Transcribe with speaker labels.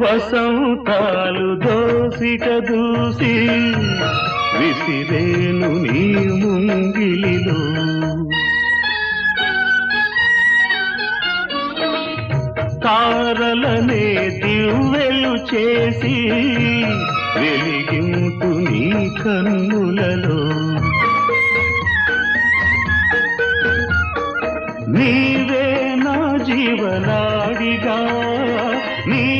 Speaker 1: వసంతాలు దోసిక దూసి విసిరేను నీ ముంగిలిలో. తారలనే దివ్వెలు చేసి వెలిగింపు నీ కన్నులలో. నీవే నా జీవనాడిగా నీ